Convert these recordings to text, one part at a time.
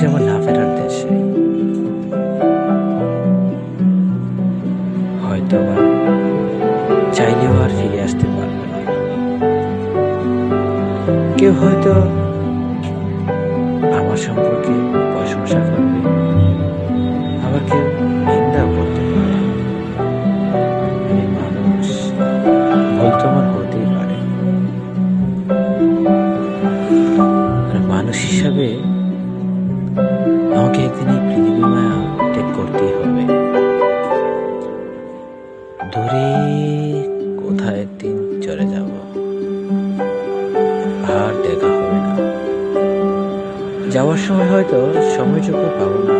যাব না ফেরার দেশে হয়তো চাইলেও আর ফিরে আসতে পারবে না। কেউ হয়তো আমার সম্পর্কে যাওয়ার সময় হয়তো সময়টুকু পাবো না।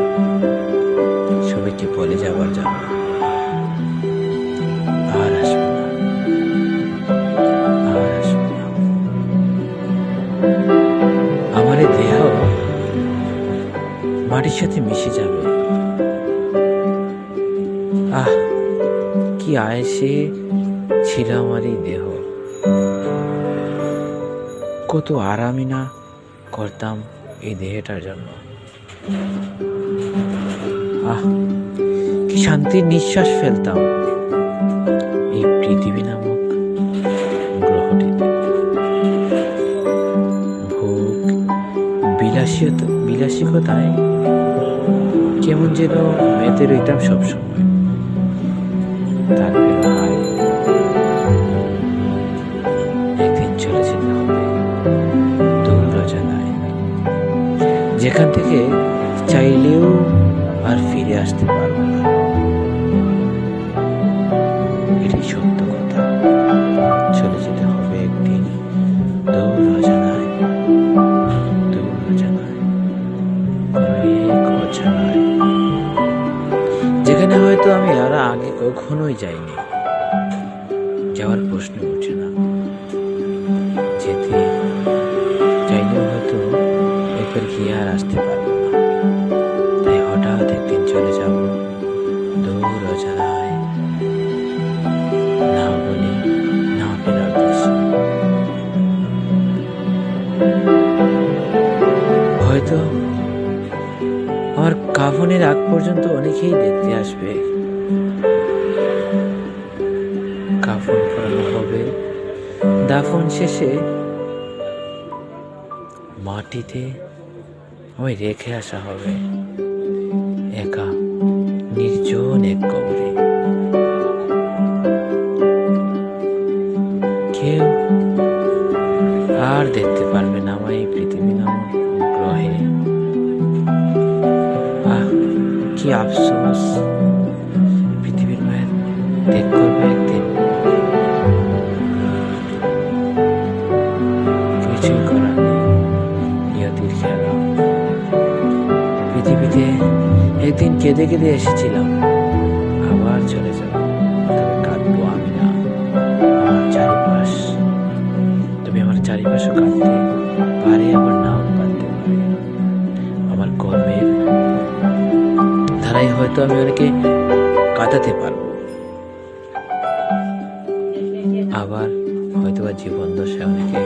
সবাইকে বলে যাবার জন্য। আর আসব আর আসব না। আমার এই দেহ মাটির সাথে মিশে যাবে। আহ, কি আয়েসে ছিল আমার এই দেহ। কত আরামই না করতাম। এই দেহটার জন্য। আহ, কি শান্তির নিঃশ্বাস ফেলতাম। এই পৃথিবী নামক গ্রহটিতে ভোগ বিলাসিতা বিলাসিকতায় কেমন যেন মেতে রইতাম সবসময়। তার যেখান থেকে চাইলেও আর ফিরে আসতে পারব না। এটাই সত্য কথা। চলে যেতে হবে একদিন যেখানে হয়তো আমি আর আগে কখনোই যাইনি। যাওয়ার প্রশ্ন উঠে হয়তো আমার কাফনের আগ পর্যন্ত অনেকেই দেখতে আসবে। কাফন করানো হবে। দাফন শেষে মাটিতে আমায় রেখে আসা হবে। একা, নির্জন এক কবরে। আর দেখতে পারবে না আমায় এই পৃথিবী নামক গ্রহে। আহ, কি আফসোস। পৃথিবীর মায়ের ত্যাগ করবে একদিন। কিছুই করার নেই নিয়তির খেলা পৃথিবীতে একদিন কেঁদে কেঁদে এসেছিলাম, আবার চলে যাব। আমার মেয়ের। ধারাই হয়তো আমি অনেকে কাটাতে পারব। আবার হয়তো বা জীবন দশায় অনেকে